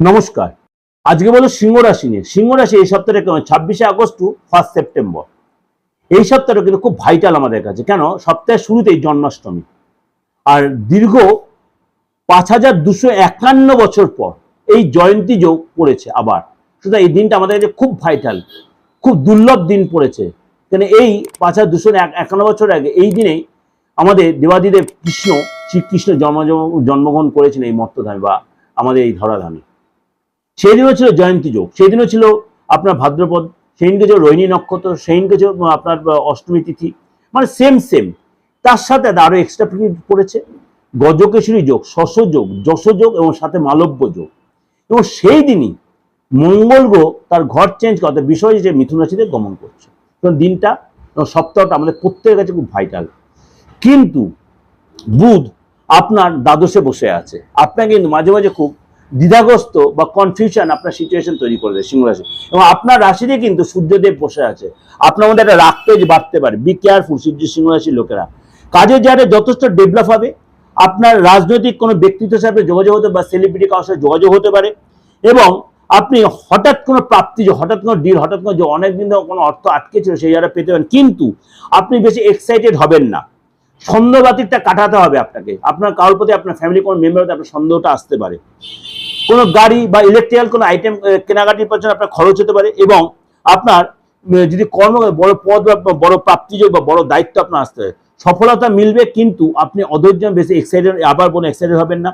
নমস্কার। আজকে বলো সিংহ রাশি নিয়ে। সিংহ রাশি এই সপ্তাহে কেমন ছাব্বিশে আগস্ট টু ফার্স্ট সেপ্টেম্বর এই সপ্তাহটা কিন্তু খুব ভাইটাল আমাদের কাছে। কেন? সপ্তাহের শুরুতেই জন্মাষ্টমী। আর দীর্ঘ পাঁচ হাজার দুশো একান্ন বছর পর এই জয়ন্তী যোগ পড়েছে আবার। সুতরাং এই দিনটা আমাদের কাছে খুব ভাইটাল খুব দুর্লভ দিন পড়েছে। কেন? এই পাঁচ হাজার দুশো এক- একান্ন বছর আগে এই দিনেই আমাদের দেবাদিদেব কৃষ্ণ, শ্রীকৃষ্ণ জন্ম জন্মগ্রহণ করেছেন এই মর্তধামে বা আমাদের এই ধরাধামে। সেই দিনও ছিল জয়ন্তী যোগ সেই দিনও ছিল আপনার ভাদ্রপদ সেই দিনকে ছিল রোহিণী নক্ষত্র সেই দিনকে ছিল আপনার অষ্টমী তিথি মানে সেম সেম তার সাথে আরও এক্সট্রা পড়েছে, গজকেশরী যোগ, শশ যোগ, যশ যোগ এবং সাথে মালব্য যোগ। এবং সেই দিনই মঙ্গল গ্রহ তার ঘর চেঞ্জ করতে বিষয় যে মিথুন রাশিতে গমন করছে। তো দিনটা সপ্তাহটা আমাদের প্রত্যেকের কাছে খুব ভাইটাল কিন্তু বুধ আপনার দ্বাদশে বসে আছে। আপনাকে কিন্তু মাঝে মাঝে খুব দ্বিধাগ্রস্ত বা কনফিউশন আপনার সিচুয়েশন তৈরি করে দেয় সিংহ রাশি। এবং আপনার রাশিতে কিন্তু সূর্যদেব বসে আছে। আপনার মধ্যে একটা রাগ তেজ বাড়তে পারে। বি কেয়ারফুল সূর্য সিংহ রাশির লোকেরা। কাজের জায়গাটা যথেষ্ট ডেভেলপ হবে। আপনার রাজনৈতিক কোনো ব্যক্তিত্বের সাথে যোগাযোগ হতে বা সেলিব্রিটি কারোর সাথে যোগাযোগ হতে পারে। এবং আপনি হঠাৎ কোনো প্রাপ্তি, যে হঠাৎ কোনো ডিল হঠাৎ কোনো যে অনেকদিন ধরে কোনো অর্থ আটকে ছিল, সেই জায়গাটা পেতে পারেন। কিন্তু আপনি বেশি এক্সাইটেড হবেন না। সন্দেহবাতিকটা কাটাতে হবে আপনাকে। আপনার কারোর প্রতি আপনার ফ্যামিলি কোনো মেম্বার প্রতি আপনার সন্দেহটা আসতে পারে। কোনো গাড়ি বা ইলেকট্রিক্যাল কোনো আইটেম কেনাকাটির পেছনে আপনার খরচ হতে পারে এবং আপনার যদি কর্ম বড় পদ বা বড় প্রাপ্তিযোগ বা বড় দায়িত্ব আপনার আসতে পারে সফলতা মিলবে কিন্তু আপনি অধৈর্য বেশি এক্সাইটেড আবার কোনো এক্সাইটেড হবেন না।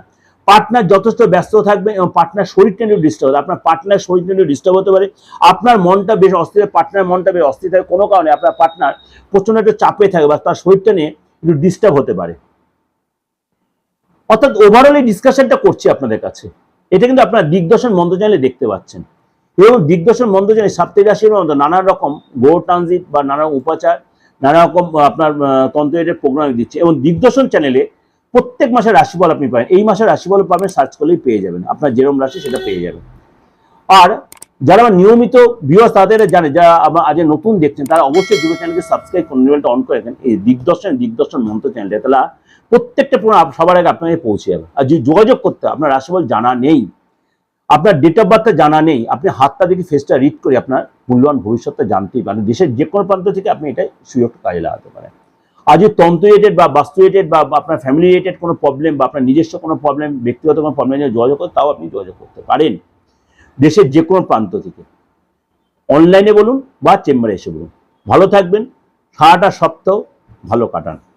পার্টনার যথেষ্ট ব্যস্ত থাকবে এবং পার্টনার শরীরটা একটু ডিস্টার্ব হবে। আপনার পার্টনার শরীরটা একটু ডিস্টার্ব হতে পারে। আপনার মনটা বেশ অস্থির পার্টনার মনটা বেশ অস্থির থাকে। কোনো কারণে আপনার পার্টনার প্রচণ্ড একটু চাপে থাকে বা তার শরীরটা নিয়ে একটু ডিস্টার্ব হতে পারে। অর্থাৎ ওভারঅল এই ডিসকাশনটা করছি আপনাদের কাছে। এটা কিন্তু আপনার দিগদর্শন মন্দ চ্যানেলে দেখতে পাচ্ছেন। এবং দিগদর্শন মন্ত্র চ্যানেল সাপ্তাহিক রাশির মধ্যে নানা রকম গো ট্রানজিট বা নানা উপাচার, নানা রকম আপনার তন্ত্রের প্রোগ্রাম দিচ্ছে। এবং দিগদর্শন চ্যানেলে প্রত্যেক মাসে রাশিফল আপনি পাবেন। এই মাসে রাশিফল পাবেন সার্চ করলেই পেয়ে যাবেন। আপনার যেরম রাশি সেটা পেয়ে যাবেন। আর যারা আমার নিয়মিত ভিউয়ার্স তাদের জানে, যারা আমার আজ নতুন দেখছেন, তারা অবশ্যই দুটো চ্যানেলকে সাবস্ক্রাইব করুন অন করে রাখেন এই দিগদর্শন দিগদর্শন মন্ত্র চ্যানেলটা তাহলে প্রত্যেকটা পুরো সবার আগে আপনাকে পৌঁছে যাবে। আর যদি যোগাযোগ করতে আপনার রাশিফল জানা নেই, আপনার ডেট অফ বার্থটা জানা নেই, আপনি হাতটা দেখি ফেসটা রিড করে আপনার মূল্যবান ভবিষ্যৎটা জানতেই পারেন। দেশের যে কোনো প্রান্ত থেকে আপনি এটা সুযোগটা কাজে লাগাতে পারেন। আজ তন্ত্র রিলেটেড বা বাস্তু রিলেটেড বা আপনার ফ্যামিলি রিলেটেড কোনো প্রবলেম বা আপনার নিজস্ব কোনো প্রবলেম ব্যক্তিগত কোনো প্রবলেম যোগাযোগ করেন তাও আপনি যোগাযোগ করতে পারেন। দেশের যে কোনো প্রান্ত থেকে। অনলাইনে বলুন বা চেম্বারে এসে বলুন। ভালো থাকবেন। সারাটা সপ্তাহ ভালো কাটান।